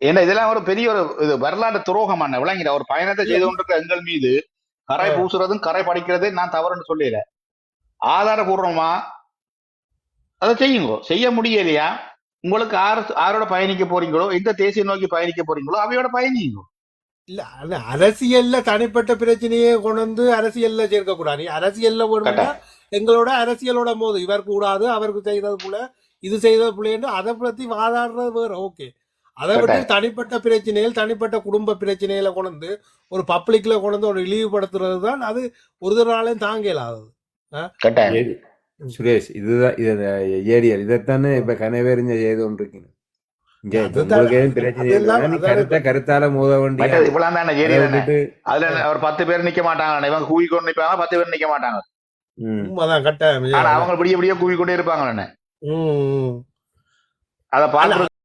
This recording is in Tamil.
ஏன்னா இதெல்லாம் ஒரு பெரிய ஒரு இது வரலாற்று துரோகமான விளங்கிட ஒரு பயணத்தை செய்து கொண்டிருக்க எங்கள் மீது கரை. பூசுறதும் கரை படிக்கிறதே நான் தவறுன்னு சொல்லல. ஆதாரபூர்வமா அதை செய்யுங்க. செய்ய முடியலையா? உங்களுக்கு ஆறு ஆரோட பயணிக்க போறீங்களோ? எந்த தேசிய நோக்கி பயணிக்க போறீங்களோ? அவையோட பயணிங்க இல்ல அது அரசியல்ல தனிப்பட்ட பிரச்சனையை கொண்டு வந்து அரசியல்ல சேர்க்க கூடாது அரசியல்ல எங்களோட அரசியலோட மோது. இவர் கூடாது அவருக்கு செய்தது போல இது செய்தது போலன்னு அதை பத்தி வாதாடுறது வேற ஓகே அதை விட்டு தனிப்பட்ட பிரச்சனைகள் தனிப்பட்ட குடும்ப பிரச்சனைகளை கொண்டு வந்து ஒரு பப்ளிக்ல கொண்டு வந்து ஒரு இழிவுபடுத்துறது தான் அது ஒரு நாளையும் தாங்க ஏடி சுரேஷ் இதுதான் இது இதைத்தானே இப்ப கனவேறிஞ்ச செய்து கொண்டிருக்கீங்க கருத்தால மோத வேண்டிய இவ்வளவு தானே அதுல ஒரு பத்து பேர் நிக்க மாட்டாங்க இவங்க கூவி கொண்டு நிப்பாங்க பத்து பேர் நிக்க மாட்டாங்க. உண்மைதான் கட்டாயம். அவங்க விடிய விடிய கூவி கொண்டே இருப்பாங்க. அதை பார்த்து